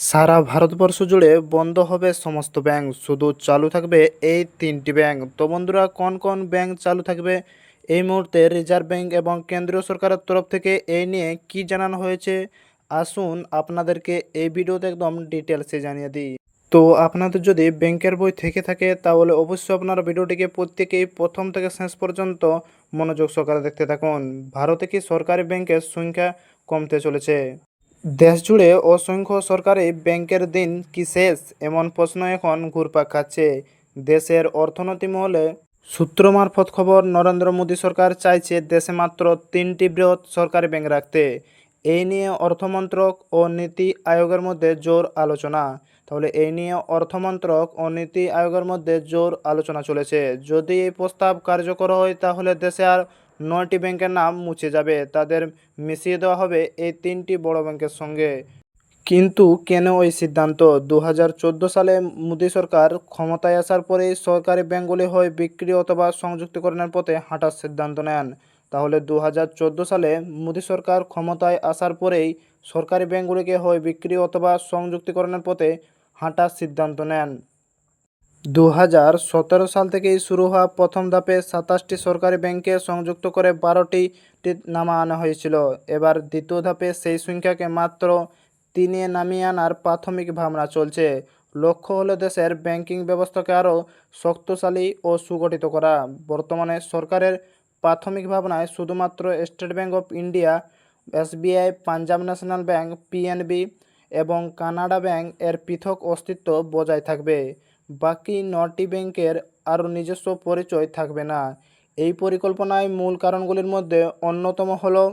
সারা ভারতবর্ষ জুড়ে বন্ধ হবে সমস্ত ব্যাংক। শুধু চালু থাকবে এই তিনটি ব্যাংক। তো বন্ধুরা, কোন কোন ব্যাংক চালু থাকবে? এই মুহূর্তে রিজার্ভ ব্যাংক এবং কেন্দ্রীয় সরকারের তরফ থেকে এই নিয়ে কি জানানো হয়েছে? আসুন আপনাদেরকে এই ভিডিওতে একদম ডিটেলসে জানিয়ে দিই। তো আপনাদের যদি ব্যাংকের বই থেকে থাকে, তাহলে অবশ্যই আপনারা ভিডিওটিকে প্রত্যেকেই প্রথম থেকে শেষ পর্যন্ত মনোযোগ সহকারে দেখতে থাকুন। ভারতে কি সরকারি ব্যাংকের সংখ্যা কমতে চলেছে? দেশ জুড়ে অসংখ্য সরকারি ব্যাংকের দিন কি শেষ? এমন প্রশ্ন এখন ঘুরপাক খাচ্ছে। দেশের অর্থনীতি মহলে সূত্র মারফত খবর, নরেন্দ্র মোদী সরকার চাইছে দেশে মাত্র তিনটি বৃহৎ সরকারি ব্যাংক রাখতে। এই নিয়ে অর্থমন্ত্রক ও নীতি আয়োগের মধ্যে জোর আলোচনা। তাহলে এই নিয়ে অর্থমন্ত্রক ও নীতি আয়োগের মধ্যে জোর আলোচনা চলেছে। যদি এই প্রস্তাব কার্যকর হয়, তাহলে দেশে আর নয়টি ব্যাংকের নাম মুছে যাবে। তাদের মিশিয়ে দেওয়া হবে এই তিনটি বড় ব্যাংকের সঙ্গে। কিন্তু কেন ওই সিদ্ধান্ত? দু হাজার চোদ্দ সালে মোদী সরকার ক্ষমতায় আসার পরেই সরকারি ব্যাংকগুলি হয় বিক্রি অথবা সংযুক্তিকরণের পথে হাঁটার সিদ্ধান্ত নেন। তাহলে দু হাজার চোদ্দ সালে মোদী সরকার ক্ষমতায় আসার পরেই সরকারি ব্যাংকগুলিকে হয় বিক্রি অথবা সংযুক্তিকরণের পথে হাঁটার সিদ্ধান্ত নেন। দু হাজার সতেরো সাল থেকেই শুরু হওয়া প্রথম ধাপে সাতাশটি সরকারি ব্যাংকে সংযুক্ত করে বারোটি নামা আনা হয়েছিল। এবার দ্বিতীয় ধাপে সেই সংখ্যাকে মাত্র তিনে নামিয়ে আনার প্রাথমিক ভাবনা চলছে। লক্ষ্য হলো দেশের ব্যাংকিং ব্যবস্থাকে আরও শক্তশালী ও সুগঠিত করা। বর্তমানে সরকারের প্রাথমিক ভাবনায় শুধুমাত্র state bank of India SBI Punjab national bank PNB এবং কানাডা ব্যাংক এর পৃথক অস্তিত্ব বজায় থাকবে। বাকি নটি ব্যাংকের আরও নিজস্ব পরিচয় থাকবে না। এই পরিকল্পনায় মূল কারণগুলির মধ্যে অন্যতম হলো,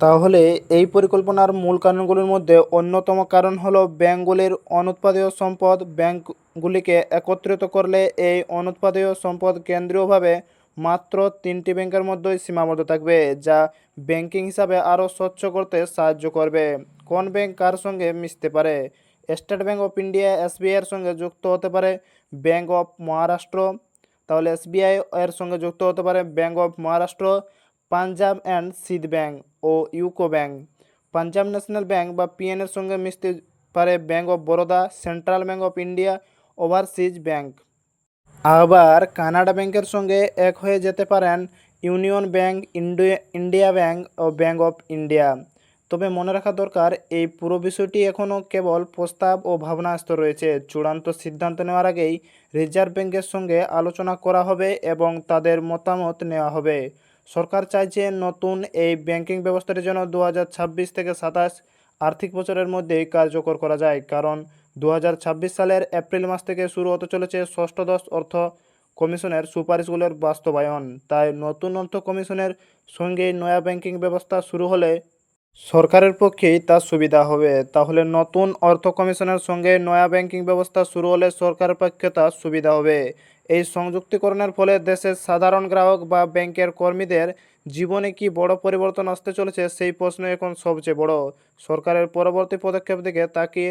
তাহলে এই পরিকল্পনার মূল কারণগুলির মধ্যে অন্যতম কারণ হলো ব্যাংকগুলির অনুৎপাদীয় সম্পদ। ব্যাংকগুলিকে একত্রিত করলে এই অনুৎপাদীয় সম্পদ কেন্দ্রীয়ভাবে মাত্র তিনটি ব্যাংকের মধ্যেই সীমাবদ্ধ থাকবে, যা ব্যাংকিং হিসাবে আরও স্বচ্ছ করতে সাহায্য করবে। কোন ব্যাংক কার সঙ্গে মিশতে পারে? State bank of India SBI এর সঙ্গে যুক্ত হতে পারে ব্যাঙ্ক অফ মহারাষ্ট্র। তাহলে এসবিআই এর সঙ্গে যুক্ত হতে পারে bank of Maharashtra, Punjab and Sind bank O UCO bank. Punjab national bank বা পিএন এর সঙ্গে মিশতে পারে bank of Baroda, central bank of India, overseas bank. আবার কানাডা ব্যাংকের সঙ্গে এক হয়ে যেতে পারেন ইউনিয়ন ব্যাঙ্ক ইন্ডিয়া ব্যাংক ও ব্যাঙ্ক অফ ইন্ডিয়া। তবে মনে রাখা দরকার, এই পুরো বিষয়টি এখনও কেবল প্রস্তাব ও ভাবনা ভাবনাস্ত রয়েছে। চূড়ান্ত সিদ্ধান্ত নেওয়ার আগেই রিজার্ভ ব্যাংকের সঙ্গে আলোচনা করা হবে এবং তাদের মতামত নেওয়া হবে। সরকার চাইছে নতুন এই ব্যাংকিং ব্যবস্থাটি যেন দু হাজার ছাব্বিশ থেকে সাতাশ আর্থিক বছরের মধ্যেই কার্যকর করা যায়। কারণ দু হাজার ছাব্বিশ সালের এপ্রিল মাস থেকে শুরু হতে চলেছে ষষ্ঠদশ অর্থ কমিশনের সুপারিশগুলোর বাস্তবায়ন। তাই নতুন অর্থ কমিশনের সঙ্গে নয়া ব্যাংকিং ব্যবস্থা শুরু হলে সরকারের পক্ষেই তা সুবিধা হবে। তাহলে নতুন অর্থ কমিশনের সঙ্গে নয়া ব্যাংকিং ব্যবস্থা শুরু হলে সরকারের পক্ষে তা সুবিধা হবে। এই সংযুক্তিকরণের ফলে দেশের সাধারণ গ্রাহক বা ব্যাংকের কর্মীদের জীবনে কি বড় পরিবর্তন আসতে চলেছে সেই প্রশ্ন এখন সবচেয়ে বড়। সরকারের পরবর্তী পদক্ষেপ দিকে তাকিয়ে